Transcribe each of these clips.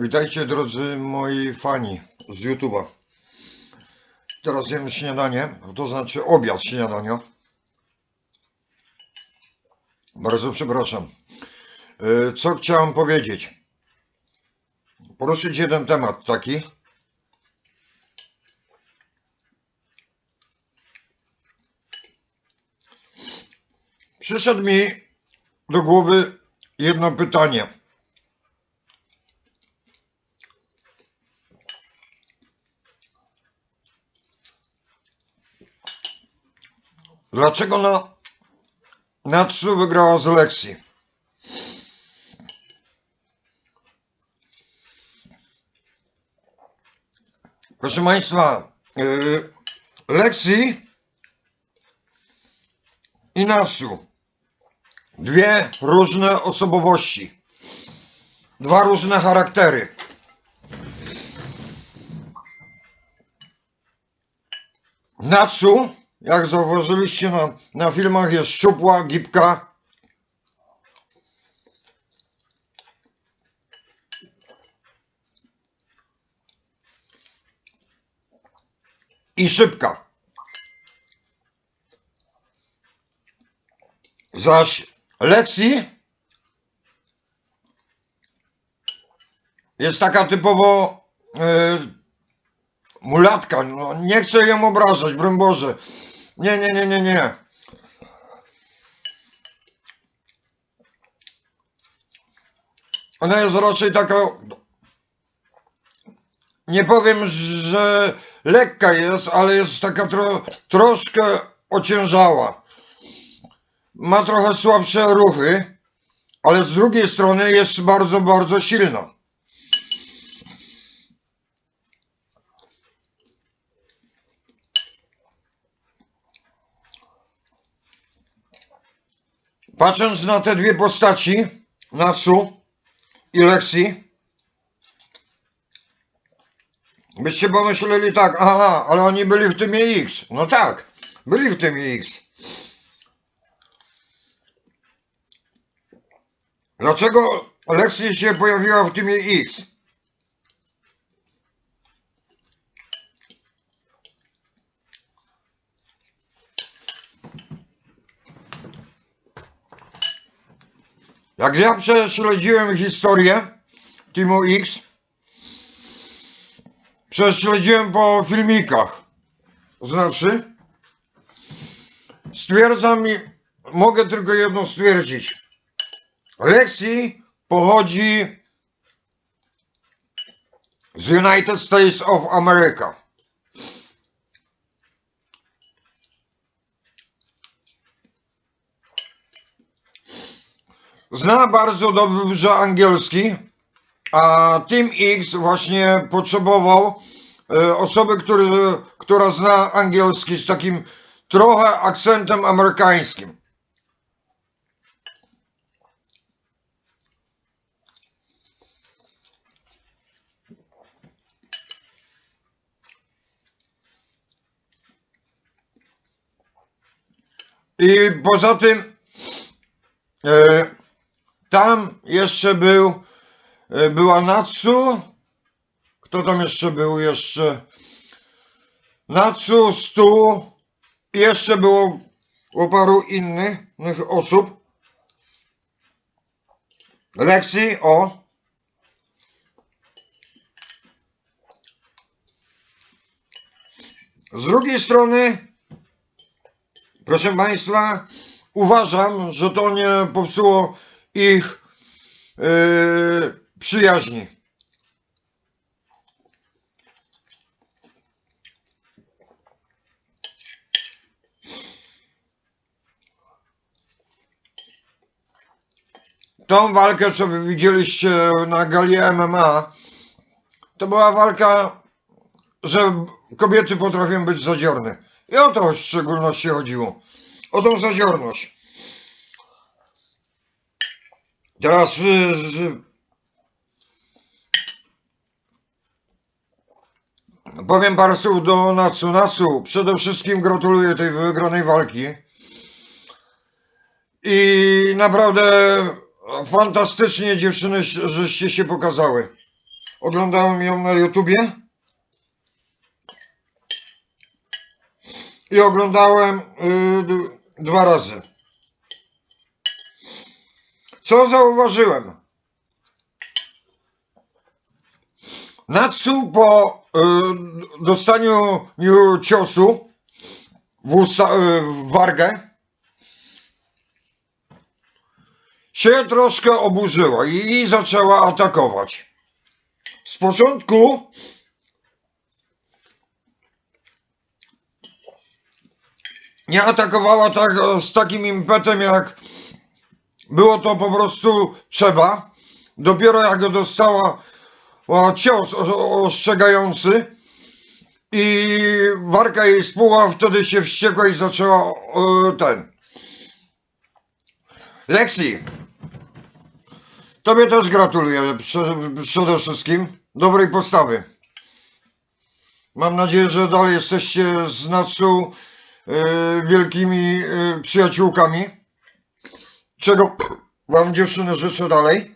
Witajcie drodzy moi fani z YouTube'a. Teraz jemy śniadanie, to znaczy obiad śniadania. Bardzo przepraszam. E, Co chciałem powiedzieć? Poruszyć jeden temat taki. Przyszedł mi do głowy jedno pytanie. Dlaczego na Natsu wygrała z Lexi? Proszę Państwa, yy, Lexi i Natsu. Dwie różne osobowości. Dwa różne charaktery. Natsu, jak zauważyliście na, na filmach, jest szczupła, gibka. I szybka. Zaś Lexi jest taka typowo e, mulatka. No, nie chcę ją obrażać, broń Boże. Nie, nie, nie, nie, nie. Ona jest raczej taka. Nie powiem, że lekka jest, ale jest taka tro, troszkę ociężała. Ma trochę słabsze ruchy, ale z drugiej strony jest bardzo, bardzo silna. Patrząc na te dwie postaci, Natsu i Lexi, byście pomyśleli tak, aha, ale oni byli w tymie X. No tak, byli w tymie X. Dlaczego Lexi się pojawiła w tymie X? Jak ja prześledziłem historię Teamu X, prześledziłem po filmikach, znaczy, stwierdzam, i mogę tylko jedno stwierdzić. Lexi pochodzi z United States of America. Zna bardzo dobrze angielski, a Team X właśnie potrzebował e, osoby, który, która zna angielski z takim trochę akcentem amerykańskim. I poza tym e, tam jeszcze był e, była Natsu. Kto tam jeszcze był jeszcze? Natsu, Stu. Jeszcze było, było paru innych osób. Lexi, o. Z drugiej strony Proszę Państwa, uważam, że to nie popsuło ich yy, przyjaźni. Tą walkę, co wy widzieliście na gali MMA, to była walka, że kobiety potrafią być zadziorne. I o to w szczególności chodziło. O tą zadziorność. Teraz y, y, powiem parę słów do Natsu. Przede wszystkim gratuluję tej wygranej walki. I naprawdę fantastycznie dziewczyny, żeście się pokazały. Oglądałem ją na YouTubie. I oglądałem y, dwa razy. Co zauważyłem? Natsu po y, dostaniu ciosu w, usta, y, w wargę się troszkę oburzyła i, i zaczęła atakować. Z początku nie atakowała tak z takim impetem jak było to po prostu trzeba. Dopiero jak go dostała cios ostrzegający i warka jej spłuła, wtedy się wściekła i zaczęła ten. Lexi, tobie też gratuluję prze, przede wszystkim dobrej postawy. Mam nadzieję, że dalej jesteście z Natsu e, wielkimi e, przyjaciółkami. Czego wam dziewczyny życzę dalej.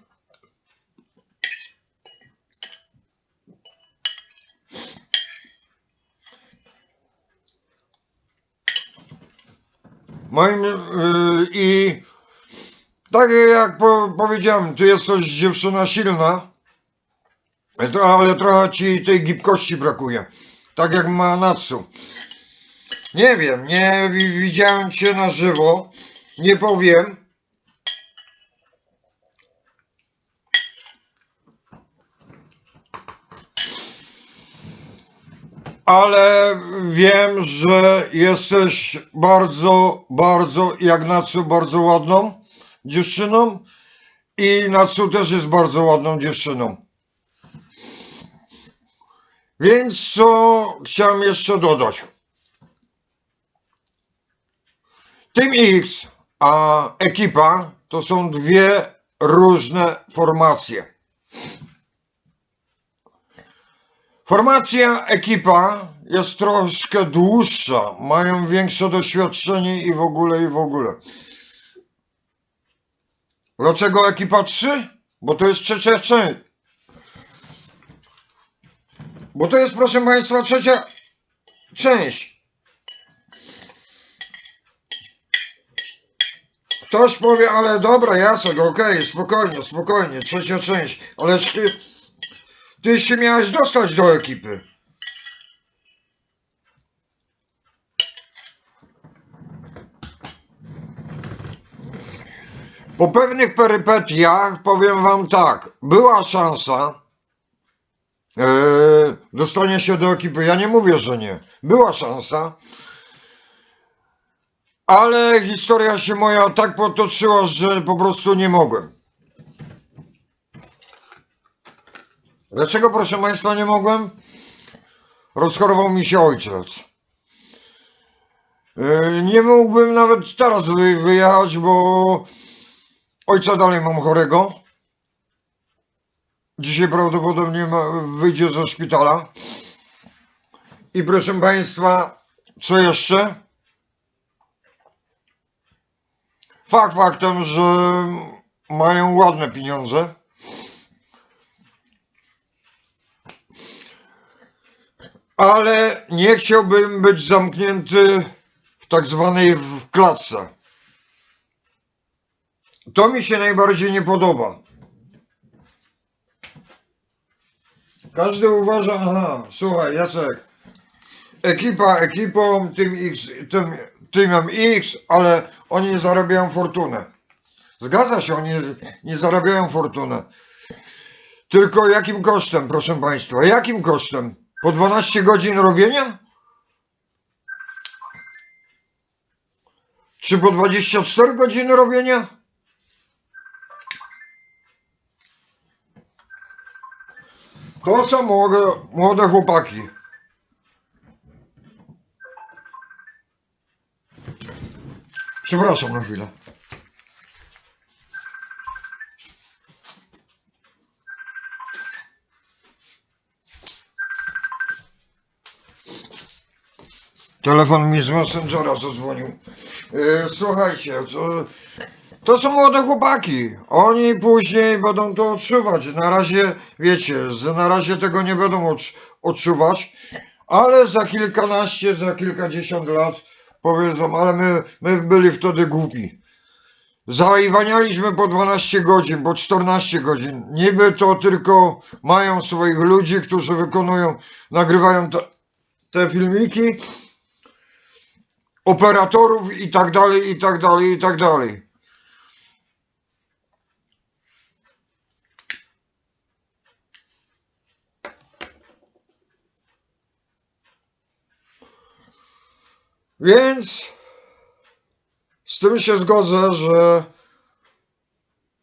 Moim yy, i tak jak po, powiedziałem, ty jesteś dziewczyna silna, ale tro- ale trochę ci tej gibkości brakuje. Tak jak ma Natsu. Nie wiem, nie wi- widziałem cię na żywo, nie powiem. Ale wiem, że jesteś bardzo, bardzo, jak Natsu, bardzo ładną dziewczyną i Natsu też jest bardzo ładną dziewczyną. Więc co chciałem jeszcze dodać? Team X a ekipa to są dwie różne formacje. Formacja ekipa jest troszkę dłuższa, mają większe doświadczenie i w ogóle, i w ogóle. Dlaczego ekipa 3? Bo to jest trzecia część. Bo to jest, proszę Państwa, trzecia część. Ktoś powie, ale dobra, Jacek, okej, spokojnie, spokojnie, trzecia część, ale ty, ty się miałeś dostać do ekipy. Po pewnych perypetiach powiem wam tak, była szansa dostania się do ekipy. Ja nie mówię, że nie. Była szansa, ale historia się moja tak potoczyła, że po prostu nie mogłem. Dlaczego, proszę Państwa, nie mogłem? Rozchorował mi się ojciec. E, Nie mógłbym nawet teraz wy- wyjechać, bo ojca dalej mam chorego. Dzisiaj prawdopodobnie wyjdzie ze szpitala. I proszę Państwa, co jeszcze? Fakt faktem, że mają ładne pieniądze. Ale nie chciałbym być zamknięty w tak zwanej w klatce. To mi się najbardziej nie podoba. Każdy uważa, aha, słuchaj, Jacek, ekipa ekipą, tym X, tym, tymem X, ale oni zarabiają fortunę. Zgadza się, oni nie zarabiają fortunę. Tylko jakim kosztem, proszę Państwa? Jakim kosztem? Po 12 godzin robienia? Czy po 24 godziny robienia? To są młode, młode chłopaki. Przepraszam na chwilę. Telefon mi z Messengera zadzwonił. E, Słuchajcie, co, To są młode chłopaki. Oni później będą to odczuwać. Na razie, wiecie, na razie tego nie będą odcz- odczuwać, ale za kilkanaście, za kilkadziesiąt lat powiedzą, ale my, my byli wtedy głupi. Zaiwanialiśmy po 12 godzin, po 14 godzin. Niby to tylko mają swoich ludzi, którzy wykonują, nagrywają te, te filmiki, operatorów i tak dalej, i tak dalej, i tak dalej. Więc z tym się zgodzę, że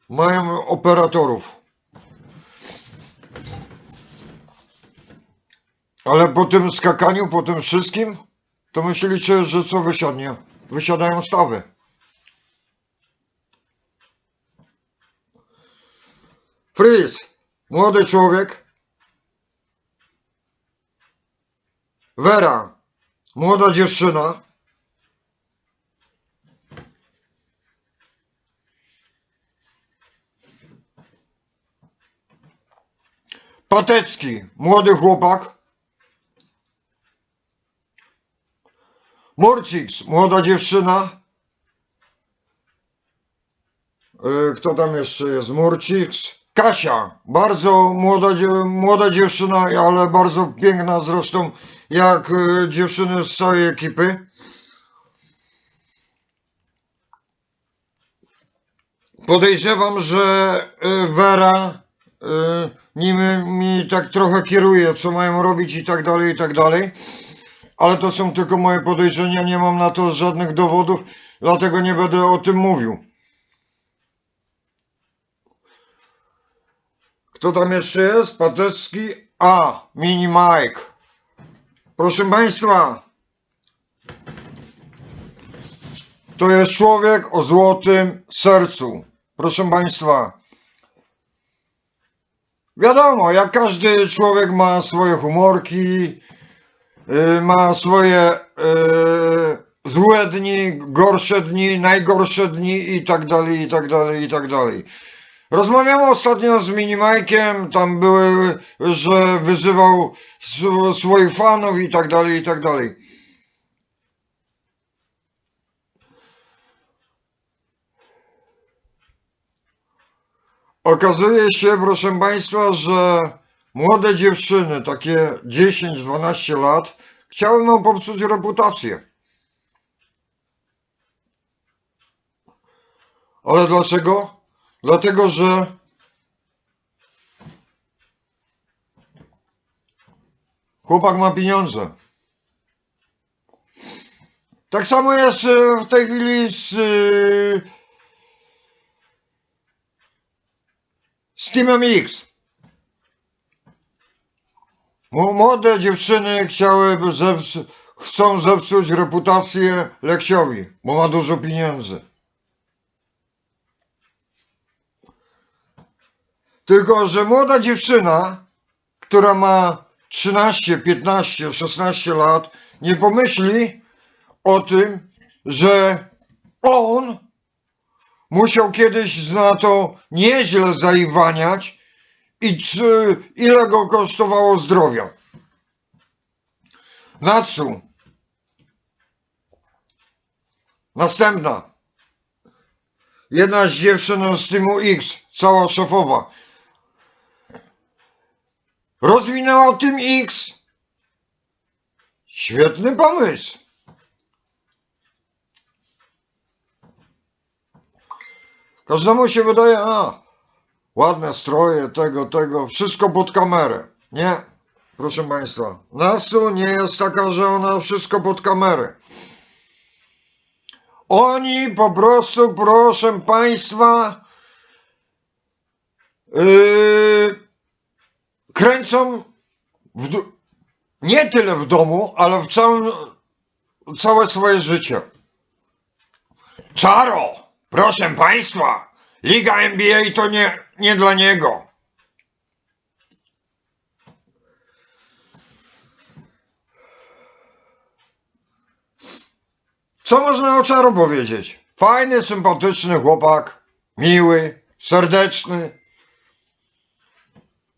mają operatorów. Ale po tym skakaniu, po tym wszystkim, to myślicie, że co wysiadnie? Wysiadają stawy. Fris, młody człowiek. Vera, młoda dziewczyna. Patecki, młody chłopak. Murciks, młoda dziewczyna. Y, Kto tam jeszcze jest? Murciks. Kasia, bardzo młoda, młoda dziewczyna, ale bardzo piękna zresztą, jak y, dziewczyny z całej ekipy. Podejrzewam, że Vera y, nimi mi tak trochę kieruje, co mają robić i tak dalej, i tak dalej. Ale to są tylko moje podejrzenia, nie mam na to żadnych dowodów, dlatego nie będę o tym mówił. Kto tam jeszcze jest? Patecki? A, Mini Mike. Proszę Państwa, to jest człowiek o złotym sercu. Proszę Państwa, wiadomo, jak każdy człowiek ma swoje humorki, ma swoje y, złe dni, gorsze dni, najgorsze dni i tak dalej, i tak dalej, i tak dalej. Rozmawiałem ostatnio z Minimajkiem, tam były, że wyzywał sw- swoich fanów i tak dalej, i tak dalej. Okazuje się, proszę Państwa, że młode dziewczyny, takie 10-12 lat, chciały nam popsuć reputację. Ale dlaczego? Dlatego, że chłopak ma pieniądze. Tak samo jest e, w tej chwili z, e, z Teamem X. Młode dziewczyny chciałyby zeps- chcą zepsuć reputację Leksiowi, bo ma dużo pieniędzy. Tylko, że młoda dziewczyna, która ma 13, 15, 16 lat, nie pomyśli o tym, że on musiał kiedyś na to nieźle zaiwaniać i ile go kosztowało zdrowia. Natsu. Następna. Jedna z dziewczyn z Teamu X, cała szefowa. Rozwinęła Team X. Świetny pomysł. Każdemu się wydaje, a, ładne stroje, tego, tego, wszystko pod kamerę. Nie, proszę Państwa. Nasu nie jest taka, że ona wszystko pod kamerę. Oni po prostu, proszę Państwa, yy, kręcą nie tyle w domu, ale w całym, całe swoje życie. Czaro, proszę Państwa, Liga NBA to nie, nie dla niego. Co można o Czaro powiedzieć? Fajny, sympatyczny chłopak, miły, serdeczny.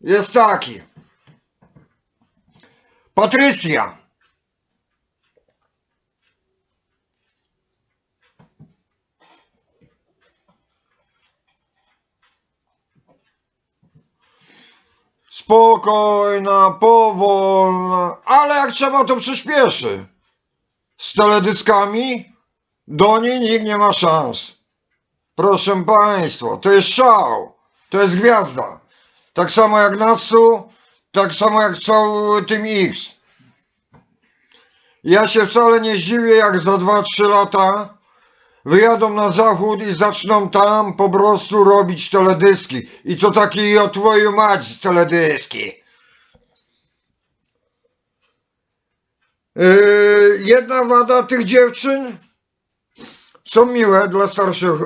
Jest taki. Patrycja. Spokojna, powolna, ale jak trzeba to przyspieszy. Z teledyskami do niej nikt nie ma szans. Proszę Państwa, to jest szał, to jest gwiazda. Tak samo jak Natsu, tak samo jak cały Team X. Ja się wcale nie zdziwię, jak za 2-3 lata wyjadą na zachód i zaczną tam po prostu robić teledyski. I to taki o twoją mać teledyski. Yy, jedna wada tych dziewczyn są miłe dla starszych,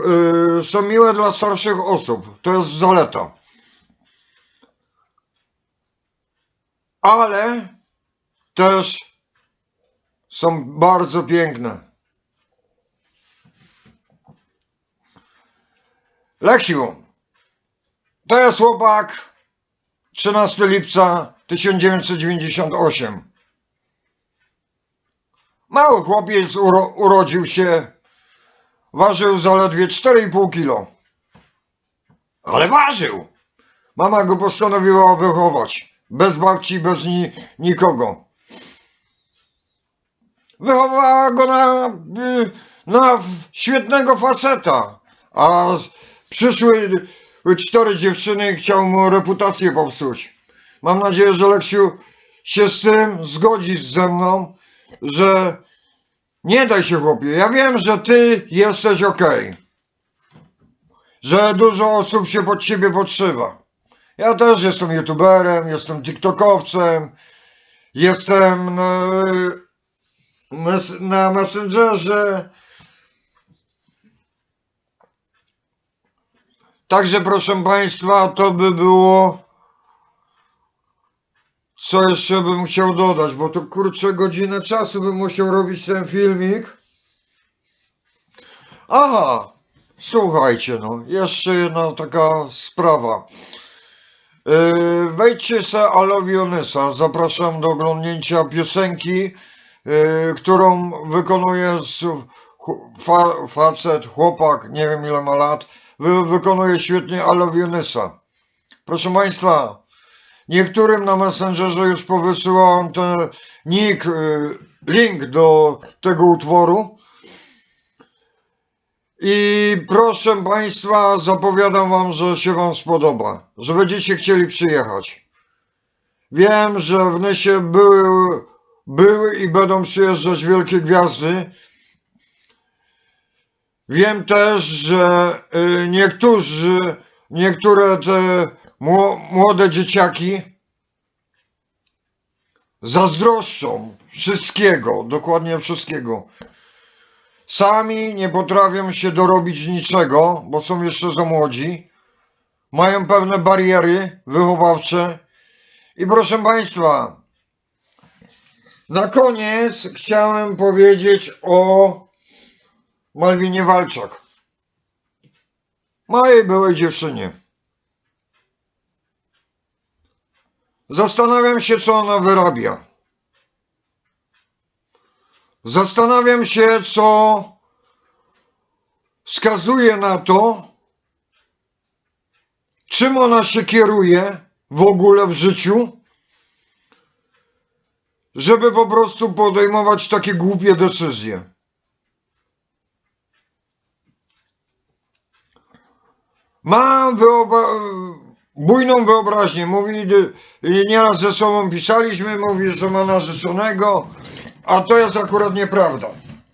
yy, są miłe dla starszych osób. To jest zaleta. Ale też są bardzo piękne. Leksiu, to jest chłopak 13 lipca 1998. Mały chłopiec uro, urodził się, ważył zaledwie 4,5 kilo. Ale ważył! Mama go postanowiła wychować. Bez babci, bez ni, nikogo. Wychowała go na, y, na świetnego faceta. A przyszły cztery dziewczyny i chciał mu reputację popsuć. Mam nadzieję, że Leksiu się z tym zgodzi ze mną, że nie daj się chłopie. Ja wiem, że ty jesteś okej. Że dużo osób się pod ciebie podszywa. Ja też jestem youtuberem, jestem tiktokowcem, jestem na, na messengerze. Także proszę Państwa, to by było. Co jeszcze bym chciał dodać, bo to kurczę godzinę czasu bym musiał robić ten filmik. Aha, słuchajcie no, jeszcze jedna taka sprawa. Yy, wejdźcie se Alowionesa, zapraszam do oglądnięcia piosenki, yy, którą wykonuje facet, chłopak, nie wiem ile ma lat, wy, wykonuje świetnie Alowionesa. Proszę Państwa, niektórym na Messengerze już powysyłałem ten nick, yy, link do tego utworu. I proszę Państwa, zapowiadam Wam, że się Wam spodoba, że będziecie chcieli przyjechać. Wiem, że w Nysie były, były i będą przyjeżdżać wielkie gwiazdy. Wiem też, że y, niektórzy, niektóre te mło- młode dzieciaki zazdroszczą wszystkiego, dokładnie wszystkiego. Sami nie potrafią się dorobić niczego, bo są jeszcze za młodzi. Mają pewne bariery wychowawcze. I proszę Państwa, na koniec chciałem powiedzieć o Malwinie Walczak. Mojej byłej dziewczynie. Zastanawiam się, co ona wyrabia. Zastanawiam się, co wskazuje na to, czym ona się kieruje w ogóle w życiu, żeby po prostu podejmować takie głupie decyzje. Ma wyoba- bujną wyobraźnię. Mówi, nieraz ze sobą pisaliśmy, mówi, że ma narzeczonego, a to jest akurat nieprawda.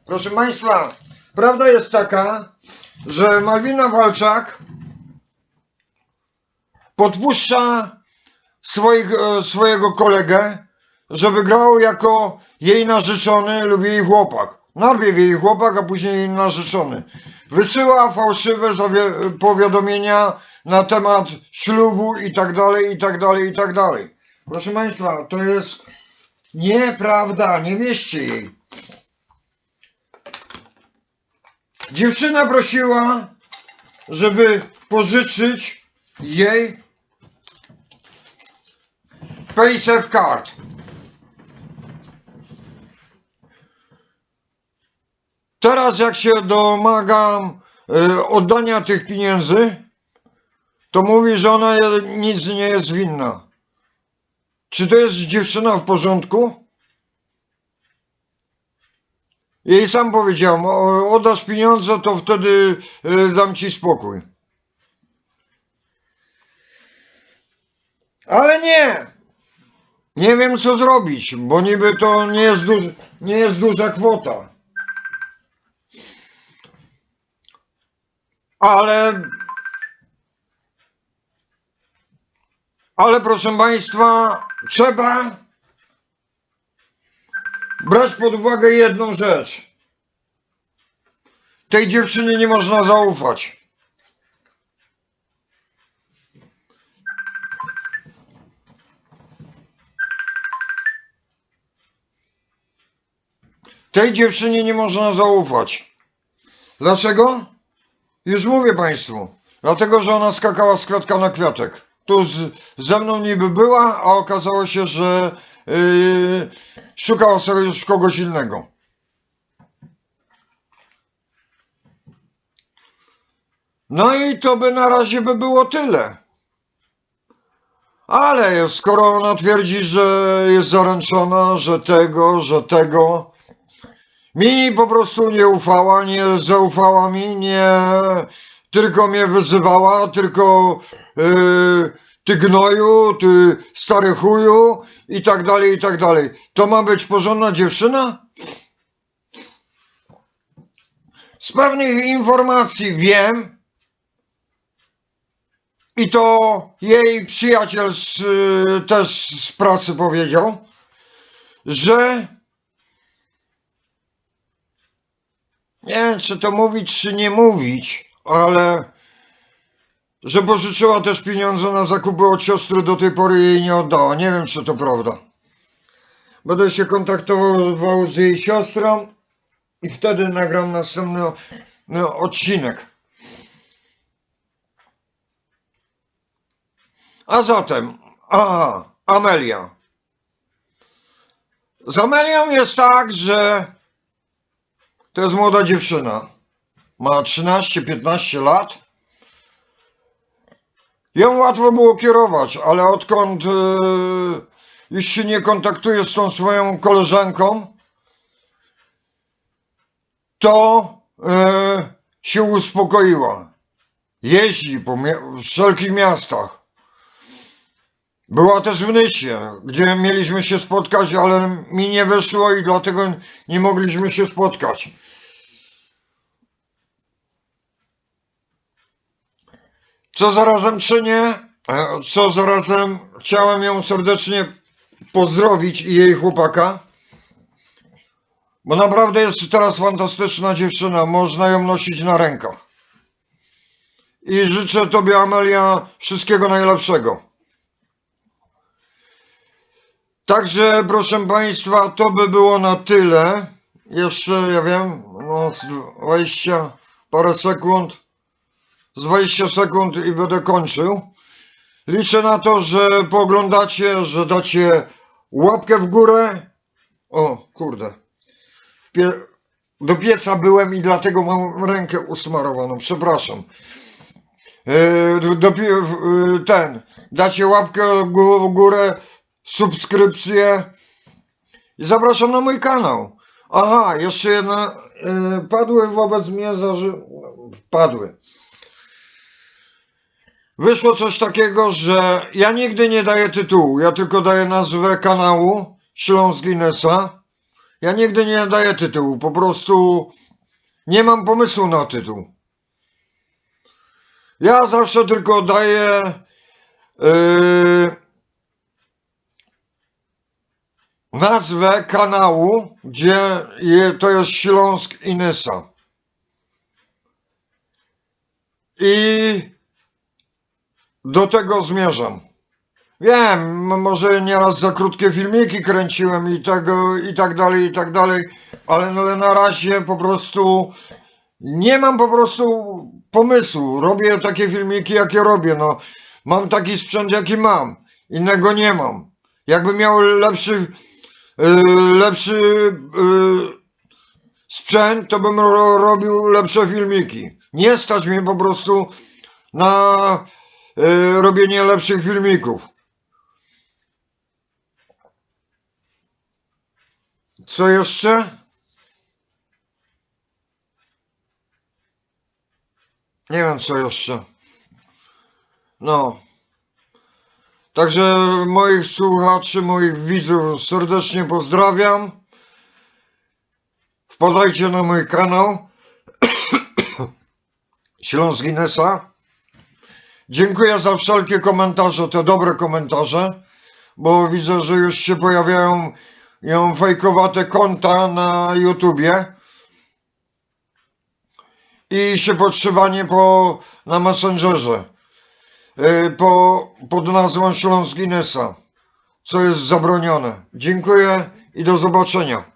Proszę Państwa, prawda jest taka, że Malwina Walczak podpuszcza swoich, e, swojego kolegę, żeby grał jako jej narzeczony lub jej chłopak. Najpierw jej chłopak, a później narzeczony. Wysyła fałszywe powiadomienia na temat ślubu i tak dalej, i tak dalej, i tak dalej. Proszę Państwa, to jest nieprawda, nie wierzcie jej. Dziewczyna prosiła, żeby pożyczyć jej PaySafe Card. Teraz jak się domagam e, oddania tych pieniędzy, to mówi, że ona nic nie jest winna. Czy to jest dziewczyna w porządku? Jej sam powiedziałem, oddasz pieniądze, to wtedy e, dam ci spokój. Ale nie! Nie wiem co zrobić, bo niby to nie jest, duż, nie jest duża kwota. Ale. Ale proszę Państwa, trzeba brać pod uwagę jedną rzecz. Tej dziewczynie nie można zaufać. Tej dziewczynie nie można zaufać. Dlaczego? Już mówię Państwu. Dlatego, że ona skakała z kwiatka na kwiatek. Tu z, ze mną niby była, a okazało się, że yy, szukała sobie już kogoś innego. No i to by na razie by było tyle. Ale skoro ona twierdzi, że jest zaręczona, że tego, że tego, mi po prostu nie ufała, nie zaufała mi, nie tylko mnie wyzywała, tylko yy, ty gnoju, ty stary chuju i tak dalej, i tak dalej. To ma być porządna dziewczyna? Z pewnych informacji wiem i to jej przyjaciel z, też z pracy powiedział, że nie wiem, czy to mówić, czy nie mówić, ale że pożyczyła też pieniądze na zakupy od siostry, do tej pory jej nie oddała. Nie wiem, czy to prawda. Będę się kontaktował z jej siostrą i wtedy nagram następny no, odcinek. A zatem, a, Amelia. Z Amelią jest tak, że to jest młoda dziewczyna. Ma 13-15 lat. Ją łatwo było kierować, ale odkąd e, już się nie kontaktuje z tą swoją koleżanką, to e, się uspokoiła. Jeździ po mia- wszelkich miastach. Była też w Nysie, gdzie mieliśmy się spotkać, ale mi nie wyszło i dlatego nie mogliśmy się spotkać. Co zarazem czynię? E, Co zarazem chciałem ją serdecznie pozdrowić i jej chłopaka. Bo naprawdę jest teraz fantastyczna dziewczyna, można ją nosić na rękach. I życzę Tobie, Amelia, wszystkiego najlepszego. Także, proszę Państwa, to by było na tyle. Jeszcze, ja wiem, no, z 20 parę sekund z 20 sekund i będę kończył. Liczę na to, że pooglądacie, że dacie łapkę w górę. O, kurde. Pie... Do pieca byłem i dlatego mam rękę usmarowaną. Przepraszam. Yy, do, ten. Dacie łapkę w górę, subskrypcję i zapraszam na mój kanał. Aha, jeszcze jedna. Yy, padły wobec mnie zarzy... Padły. Wyszło coś takiego, że ja nigdy nie daję tytułu, ja tylko daję nazwę kanału Śląsk Guinnessa. Ja nigdy nie daję tytułu, po prostu nie mam pomysłu na tytuł. Ja zawsze tylko daję yy, nazwę kanału, gdzie to jest Śląsk Inesa. I do tego zmierzam. Wiem, może nieraz za krótkie filmiki kręciłem i tego, i tak dalej, i tak dalej, ale, no, na razie po prostu Nie mam po prostu pomysłu. Robię takie filmiki, jakie robię. No, mam taki sprzęt, jaki mam. Innego nie mam. Jakbym miał lepszy, lepszy yy, sprzęt, to bym ro, robił lepsze filmiki. Nie stać mnie po prostu na yy, robienie lepszych filmików. Co jeszcze? Nie wiem co jeszcze. No. Także moich słuchaczy, moich widzów serdecznie pozdrawiam. Wpadajcie na mój kanał Śląsk Guinnessa. Dziękuję za wszelkie komentarze, te dobre komentarze, bo widzę, że już się pojawiają ją fejkowate konta na YouTubie i się podszywanie po, na Messengerze po, pod nazwą Śląsk Guinnessa, co jest zabronione. Dziękuję i do zobaczenia.